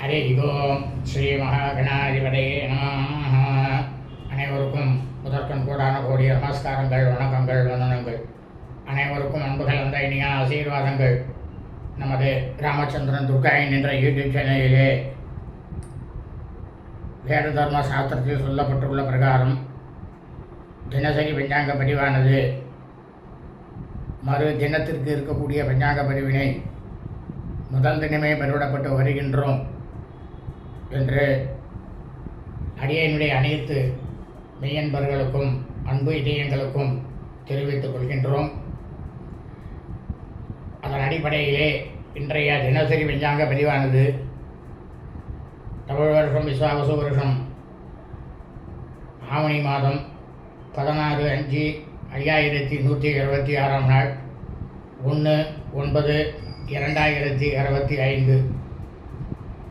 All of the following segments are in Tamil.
ஹரி ஓம் ஸ்ரீ மகாகணாதிபதே நம அனைவருக்கும் முதற்கண் கூடான கோடிய நமஸ்காரங்கள் வணக்கங்கள் வந்தனங்கள். அனைவருக்கும் அன்புகள் கலந்த இனிய ஆசீர்வாதங்கள். நமது ராமச்சந்திரன் துர்காயின் என்ற யூடியூப் சேனலிலே வேத தர்ம சாஸ்திரத்தில் சொல்லப்பட்டுள்ள பிரகாரம் தினசரி பஞ்சாங்க பதிவானது. மறு தினத்திற்கு இருக்கக்கூடிய பஞ்சாங்க பதிவினை முதல் தினமே பதிவிடப்பட்டு வருகின்றோம். என்று அடியனுடைய அனைத்து மெய்யன்பர்களுக்கும் அன்பு இதயங்களுக்கும் தெரிவித்துக் கொள்கின்றோம். அதன் அடிப்படையிலே இன்றைய தினசரி விஞ்ஞாங்க பதிவானது தமிழ் வருஷம் விஸ்வாவசு வருஷம் ஆவணி மாதம் பதினாறு அஞ்சு ஐயாயிரத்தி நூற்றி இருபத்தி ஆறாம் நாள் ஒன்று ஒன்பது இரண்டாயிரத்தி அறுபத்தி ஐந்து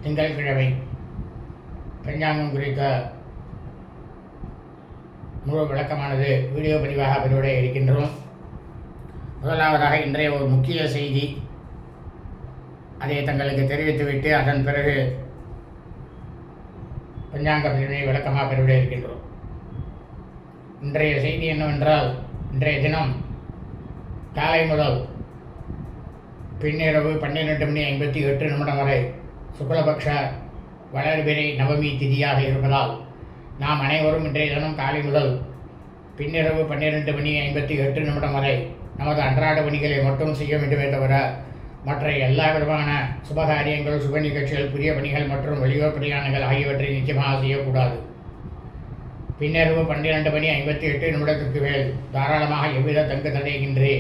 திங்கட்கிழமை பஞ்சாங்கம் குறித்த முழு விளக்கமானது வீடியோ பதிவாக பதிவிட இருக்கின்றோம். முதலாவதாக இன்றைய ஒரு முக்கிய செய்தி. அதை தங்களுக்கு தெரிவித்துவிட்டு அதன் பிறகு பஞ்சாங்க பிரிவினை விளக்கமாக பதிவிட இருக்கின்றோம். இன்றைய செய்தி என்னவென்றால் இன்றைய தினம் காலை முதல் பின்னிரவு பன்னிரெண்டு மணி ஐம்பத்தி எட்டு நிமிடம் வரை சுக்லபக்ஷ வளர்பிறை நவமி திதியாக இருப்பதால் நாம் அனைவரும் இன்றைய தினம் காலை முதல் பின்னிரவு பன்னிரெண்டு மணி ஐம்பத்தி எட்டு நிமிடம் வரை நமது அன்றாட பணிகளை மட்டும் செய்ய வேண்டுமே தவிர மற்ற எல்லா விதமான சுபகாரியங்கள் சுப நிகழ்ச்சிகள் புதிய பணிகள் மற்றும் வெளியூர் பிரயாணங்கள் ஆகியவற்றை நிச்சயமாக செய்யக்கூடாது. பின்னிரவு பன்னிரண்டு மணி ஐம்பத்தி எட்டு நிமிடத்திற்கு மேல் தாராளமாக எவ்வித தங்கு தடையின்றி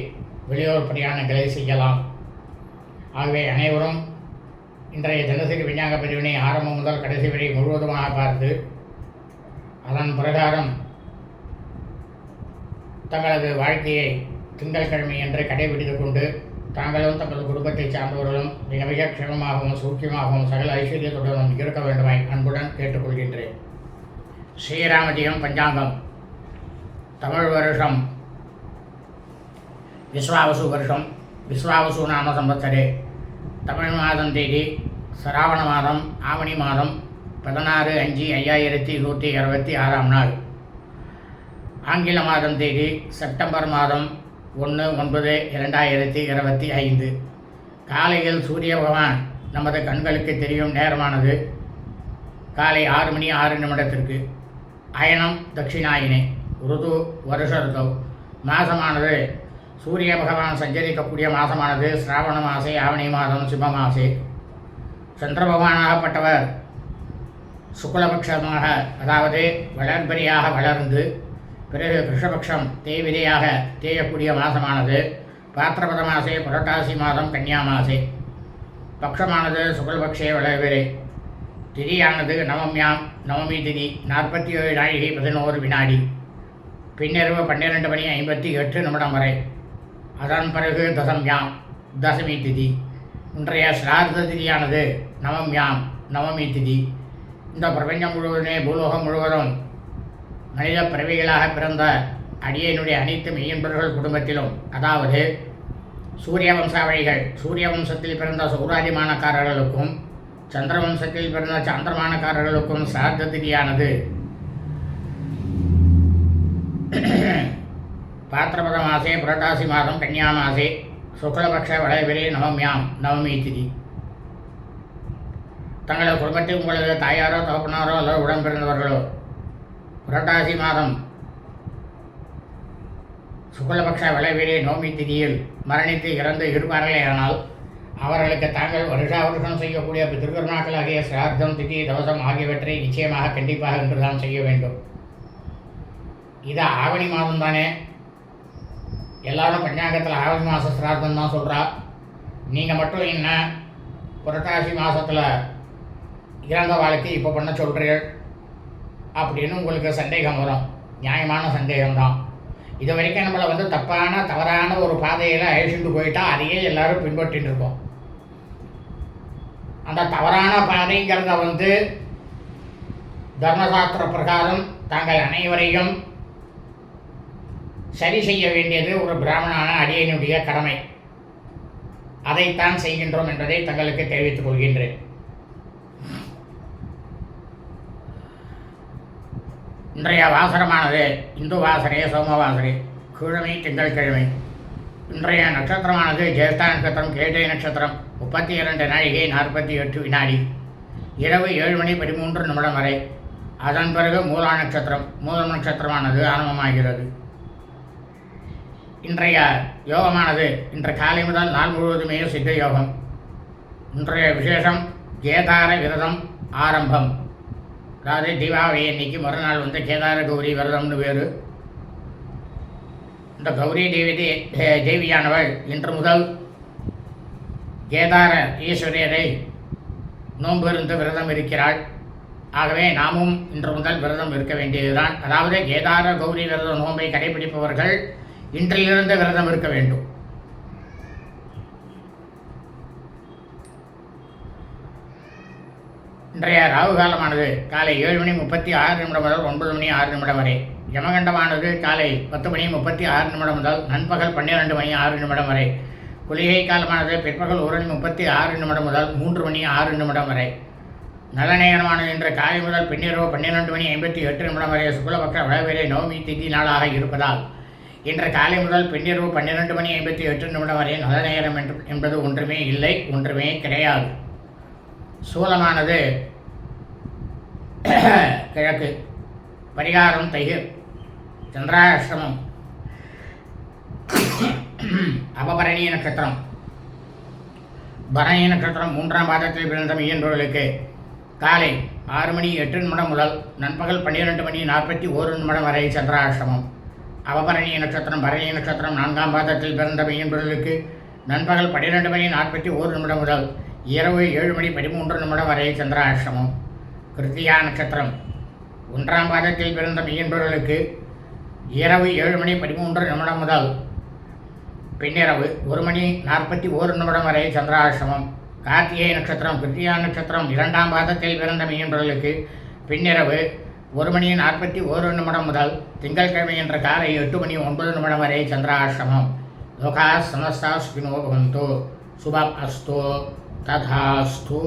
வெளியூர் பிரயாணங்களை செய்யலாம். ஆகவே அனைவரும் இன்றைய தினசரி விஞ்ஞான பிரிவினை ஆரம்பம் முதல் கடைசி வரை முழுவதுமாக பார்த்து அதன் பிரகாரம் தங்களது வாழ்க்கையை திங்கட்கிழமை என்று கடைபிடித்துக் கொண்டு தாங்களும் தங்களது குடும்பத்தைச் சார்ந்தவர்களும் மிக மிக க்ஷமமாகவும் சூக்கியமாகவும் சகல ஐஸ்வர்யத்துடனும் இருக்க வேண்டுமாய் அன்புடன் கேட்டுக்கொள்கின்றேன். ஸ்ரீராமதியம் பஞ்சாங்கம். தமிழ் வருஷம். விஸ்வாவசு வருஷம். விஸ்வாவசு நாம சம்பத்தரே தமிழ் மாதம் தேதி சராவண மாதம் ஆவணி மாதம் பதினாறு அஞ்சு ஐயாயிரத்தி நூற்றி இருபத்தி ஆறாம் நாள். ஆங்கில மாதம் தேதி செப்டம்பர் மாதம் ஒன்று ஒன்பது இரண்டாயிரத்தி இருபத்தி ஐந்து. காலையில் சூரிய பகவான் நமது கண்களுக்கு தெரியும் நேரமானது காலை ஆறு மணி ஆறு நிமிடத்திற்கு. அயனம் தட்சிணாயினே ருது வருஷ ருதவ் மாதமானது சூரிய பகவான் சஞ்சரிக்கக்கூடிய மாதமானது சிராவண மாசே ஆவணி மாதம் சிம்ம மாசே. சந்திர பகவானாகப்பட்டவர் சுக்லபக்ஷமாக அதாவது வளர்பரியாக வளர்ந்து பிறகு கிருஷ்ணபக்ஷம் தேய்விதையாக தேயக்கூடிய மாதமானது. பாத்திரபத மாசே புரட்டாசி மாதம் கன்னியா மாசே. பக்ஷமானது சுக்லபக்ஷே வளர்பிறை. திதியானது நவம்யாம் நவமி திதி நாற்பத்தி ஏழு நாழிகை பதினோரு வினாடி. பின்னிரவு பன்னிரெண்டு மணி ஐம்பத்தி எட்டு நிமிடம் வரை. அதன் பிறகு தசம்யாம். தசமி திதி. இன்றைய சிரார்த்த திதியானது நவம்யாம் நவமி திதி. இந்த பிரபஞ்சம் முழுவதுமே பூலோகம் முழுவதும் மனித பிறவிகளாக பிறந்த அடியனுடைய அனைத்து மெய்யன்பர்கள் குடும்பத்திலும் அதாவது சூரிய வம்சாவழிகள் சூரிய வம்சத்தில் பிறந்த சௌராதிமானக்காரர்களுக்கும் சந்திர வம்சத்தில் பிறந்த சந்திரமானக்காரர்களுக்கும் சிரார்த்த திதியானது. பாத்திரபத மாசே புரட்டாசி மாதம் கன்னியா மாசே சுக்லபக்ஷ வளைவிலே நவமியாம் நவமி திதி. தங்களது குடும்பத்தில் உங்களது தாயாரோ தகப்பனாரோ அல்லது உடன்பிறந்தவர்களோ புரட்டாசி மாதம் சுக்லபக்ஷ வளைவிலே நவமி திதியில் மரணித்து இறந்து இருப்பார்களேயானால் அவர்களுக்கு தாங்கள் வருஷா வருஷம் செய்யக்கூடிய திருக்கருணாக்களாகிய சிரார்த்தம் திதி தவசம் ஆகியவற்றை நிச்சயமாக கண்டிப்பாக இன்றுதான் செய்ய வேண்டும். இது ஆவணி மாதம் தானே எல்லாரும் பஞ்சாங்கத்தில் ஆவணி மாத சிராதம் தான் சொல்கிறா நீங்கள் மட்டும் என்ன புரட்டாசி மாதத்தில் இறந்த வாழ்க்கை இப்போ பண்ண சொல்கிறீர்கள் அப்படின்னு உங்களுக்கு சந்தேகம் வரும். நியாயமான சந்தேகம்தான். இது வரைக்கும் நம்மளை வந்து தப்பான தவறான ஒரு பாதையில் அழைச்சிட்டு போயிட்டா அதையே எல்லாரும் பின்பற்றிட்டு இருக்கோம். அந்த தவறான பாதைங்கிறத வந்து தர்மசாஸ்திர பிரகாரம் தாங்கள் அனைவரையும் சரி செய்ய வேண்டியது ஒரு பிராமணான அடியனுடைய கடமை. அதைத்தான் செய்கின்றோம் என்பதை தங்களுக்கு தெரிவித்துக் கொள்கின்றேன். இன்றைய வாசனமானது இந்து வாசனை சோம வாசனை கிழமை. திங்கட்கிழமை இன்றைய நட்சத்திரமானது ஜேஷ்டா நட்சத்திரம் கேட்டை நட்சத்திரம் முப்பத்தி இரண்டு நாழிகை நாற்பத்தி எட்டு வினாடி. இரவு ஏழு மணி பதிமூன்று நிமிடம் வரை. அதன் பிறகு மூலா நட்சத்திரம் மூலம் நட்சத்திரமானது ஆரம்பமாகிறது. இன்றைய யோகமானது இன்று காலை முதல் நாள் முழுவதுமே சித்த யோகம். இன்றைய விசேஷம் கேதார விரதம் ஆரம்பம். அதாவது தீபாவளி அன்னைக்கு மறுநாள் வந்து கேதார கௌரி விரதம்னு பேர். இந்த கௌரி தேவி தேவியானவள் இன்று முதல் கேதார ஈஸ்வரியரை நோன்பிருந்து விரதம் இருக்கிறாள். ஆகவே நாமும் இன்று முதல் விரதம் இருக்க வேண்டியதுதான். அதாவது கேதார கௌரி விரத நோன்பை கடைபிடிப்பவர்கள் இன்றிலிருந்து விரதம் இருக்க வேண்டும். இன்றைய ராகு காலமானது காலை ஏழு மணி முப்பத்தி ஆறு நிமிடம் முதல் ஒன்பது மணி ஆறு நிமிடம் வரை. யமகண்டமானது காலை பத்து மணி முப்பத்தி ஆறு நிமிடம் முதல் நண்பகல் பன்னிரெண்டு மணி ஆறு நிமிடம் வரை. குளிகை காலமானது பிற்பகல் ஒரு மணி முப்பத்தி ஆறு நிமிடம் முதல் மூன்று மணி ஆறு நிமிடம் வரை. நல்ல நேரமானது இன்று காலை முதல் பின்னிரவு பன்னிரெண்டு மணி ஐம்பத்தி எட்டு நிமிடம் வரை. சுக்லபக்ஷ வளவேலை நவமி திதி நாளாக இருப்பதால் இன்று காலை முதல் பின்னிரவு பன்னிரெண்டு மணி ஐம்பத்தி எட்டு நிமிடம் வரை நல்ல நேரம் என்று என்பது ஒன்றுமே இல்லை ஒன்றுமே கிடையாது. சூலமானது கிழக்கு. பரிகாரம் தயிர். சந்திராஷ்டமம். அபபரணிய நட்சத்திரம். பரணி நட்சத்திரம் மூன்றாம் பாதத்தில் பிறந்த மெய்யன்பவர்களுக்கு காலை ஆறு மணி எட்டு நிமிடம் முதல் நண்பகல் பன்னிரெண்டு மணி நாற்பத்தி ஓரு நிமிடம் வரை சந்திராஷ்டமம். அவபரணிய நட்சத்திரம் பரணி நட்சத்திரம் நான்காம் பாதத்தில் பிறந்த மெய்யன்பவர்களுக்கு நண்பகல் பன்னிரெண்டு மணி நாற்பத்தி ஓரு நிமிடம் முதல் இரவு ஏழு மணி பதிமூன்று நிமிடம் வரை சந்திராஷ்டமம். கிருத்தியா நட்சத்திரம். ஒன்றாம் பாதத்தில் பிறந்த மெய்யன்பவர்களுக்கு இரவு ஏழு மணி பதிமூன்று நிமிடம் முதல் பின்னிரவு ஒரு மணி நாற்பத்தி ஓரு நிமிடம் வரை சந்திராசிரமம் கார்த்திகை நட்சத்திரம் கிருத்தியா நட்சத்திரம் இரண்டாம் பாதத்தில் பிறந்த மீன்பர்களுக்கு பின்னிரவு ஒரு மணி நாற்பத்தி ஓரு நிமிடம் முதல் திங்கட்கிழமை என்ற காலை எட்டு மணி ஒன்பது நிமிடம் வரை சந்திராசிரமம் லோகா சமஸ்தா சுகினோ பவந்தோ. சுபம் அஸ்தோ. ததாஸ்தோ.